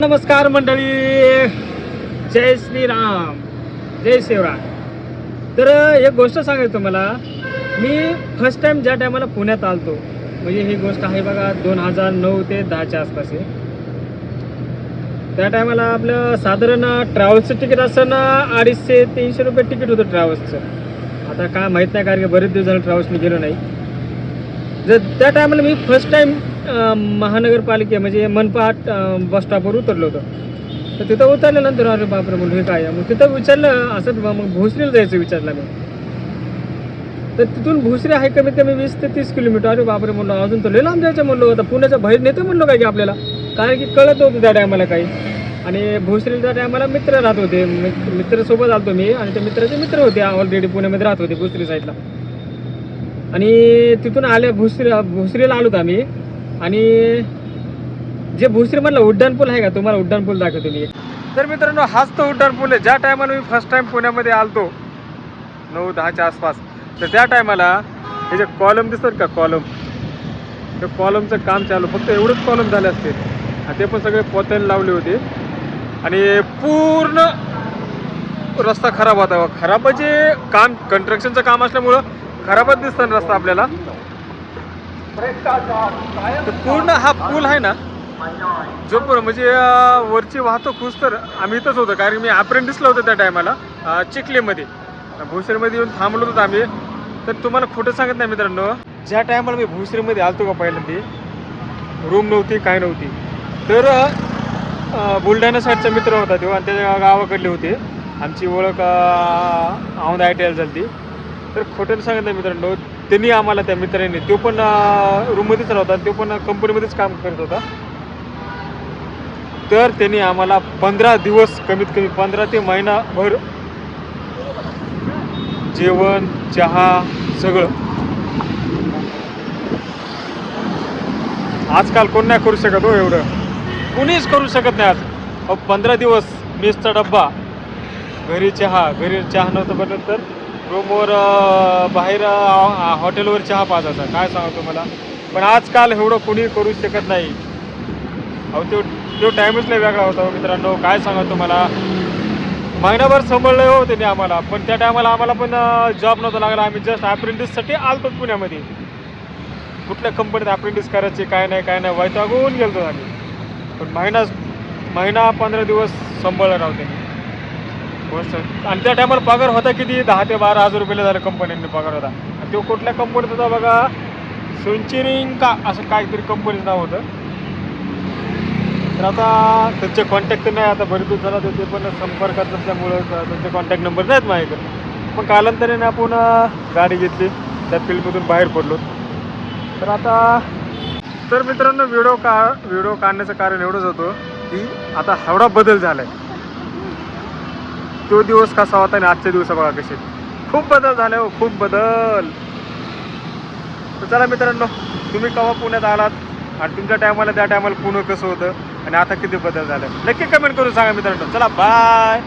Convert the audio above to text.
नमस्कार मंडळी. जय श्रीराम. जय शिवराम तर एक गोष्ट सांगायचं तुम्हाला. मी फर्स्ट टाइम ज्या टायमाला पुण्यात आलतो म्हणजे ही गोष्ट आहे बघा दोन हजार नऊ ते दहाच्या आसपास आहे. त्या टायमाला आपलं साधारण ट्रॅव्हल्सचं तिकीट असताना अडीचशे तीनशे रुपये तिकीट होतं ट्रॅव्हल्सचं आता काय माहीत नाही कारण की बरेच दिवस झालं ट्रॅव्हल्सने गेलो नाही. जर त्या टायमाला मी फर्स्ट टाइम महानगरपालिके म्हणजे मनपा बस स्टॉपवर उतरलो होतो. तर तिथं उतरल्यानंतर अरे बापरे म्हणून हे काय आहे? मग तिथं विचारलं असं मग भोसरीला जायचं विचारलं मी तर तिथून भोसरी आहे कमीत कमी वीस ते तीस किलोमीटर. अरे बापरे म्हणलो अजून तर लय लांब जायचं म्हणलो. आता पुण्याचा बाहेर नेतो म्हणलो काय की आपल्याला. कारण की कळत होतं त्या टायमाला काही. आणि भोसरीला त्या टायमाला मित्र राहत होते. मित- मित्रासोबत आलतो मी. आणि त्या मित्राचे मित्र होते. ऑलरेडी पुण्यामध्ये राहत होते भोसरी साईडला आणि तिथून आल्या भोसरी भोसरीला आलोत आम्ही. आणि जे भोसरीमधला उड्डाण पूल आहे का तुम्हाला उड्डाण पूल दाखवतो मी तर मित्रांनो हाच तो उड्डाण पूल आहे. ज्या टायमाला मी फर्स्ट टाइम पुण्यामध्ये आलतो नऊ दहाच्या आसपास तर त्या टायमाला हे जे कॉलम दिसतात का कॉलम त्या कॉलमचं काम चालू फक्त एवढंच कॉलम झाले असते. ते पण सगळे पोत्याने लावले होते. आणि पूर्ण रस्ता खराब होता. खराब म्हणजे काम कन्स्ट्रक्शनचं काम असल्यामुळं खराबच दिसतं रस्ता आपल्याला. तर पूर्ण हा पूल आहे ना? जो पण म्हणजे वरची वाहतूक खुस तर आम्ही इथंच होतो कारण मी अप्रेंटिसला होतो त्या टायमाला चिखलीमध्ये. भोसरीमध्ये येऊन थांबलो होतो आम्ही. तर तुम्हाला खोटं सांगत नाही मित्रांनो. ज्या टायमाला मी भोसरीमध्ये आलतो का पहिल्यांदा रूम नव्हती काय नव्हती. तर बुलढाणा साईडचा मित्र होता तो आणि त्याच्या गावाकडले होते. आमची ओळख औंध आय टी आय झाली तर खोटं सांगत नाही मित्रांनो. त्यांनी आम्हाला त्या मित्रांनी तो पण रूममध्येच राहता तो पण कंपनीमध्येच काम करत होता. तर त्यांनी आम्हाला पंधरा दिवस कमीत कमी पंधरा ते महिनाभर जेवण चहा सगळं. आजकाल कोण नाही करू शकत हो एवढं. कुणीच करू शकत नाही आज. अहो पंधरा दिवस मेसचा डब्बा घरी चहा घरी चहा नव्हतं बनत तर रूमवर बाहेर हॉटेलवर चहा पाजायचा काय सांगतो मला पण आजकाल एवढं कोणी करू शकत नाही. अहो तो तो टाईमच लय वेगळा होता हो मित्रांनो. काय सांगा तुम्हाला? महिनाभर सांभाळलं हो त्यांनी आम्हाला. पण त्या टायमाला आम्हाला पण जॉब नव्हता लागला. आम्ही जस्ट अप्रेंटिससाठी आलतो पुण्यामध्ये. कुठल्या कंपनीत अप्रेंटिस करायची काय नाही काय नाही वैतागून गेलतो आम्ही. पण महिना महिना पंधरा दिवस सांभाळलं राहू त्यांनी. गोष्ट आणि त्या टायमाला पगार होता किती? दहा ते बारा हजार रुपये झालं कंपन्यांनी पगार होता. आणि तो कुठल्या कंपनीत होता बघा? सुंचिरिंग का? असं काहीतरी कंपनीचं नाव होतं. तर आता त्यांचे कॉन्टॅक्ट तर नाही आता बरेच दिवस झाला त्याचे ते पण संपर्कात नसल्यामुळं त्यांचे कॉन्टॅक्ट नंबर नाहीत माझ्याकडे. पण कालांतराने आपण गाडी घेतली. त्या फील्डमधून बाहेर पडलो. तर आता तर मित्रांनो व्हिडिओ का व्हिडिओ काढण्याचं कारण एवढंच होतं की आता एवढा बदल झाला आहे तो दिवस कसा होता आणि आजचे दिवस बघा कसे खूप बदल झाले हो खूप बदल. तर चला मित्रांनो तुम्ही केव्हा पुण्यात आलात आणि तुमच्या टायमाला त्या टायमाला पुणं कसं होतं आणि आता किती बदल झालं. नक्की कमेंट करून सांगा मित्रांनो. चला बाय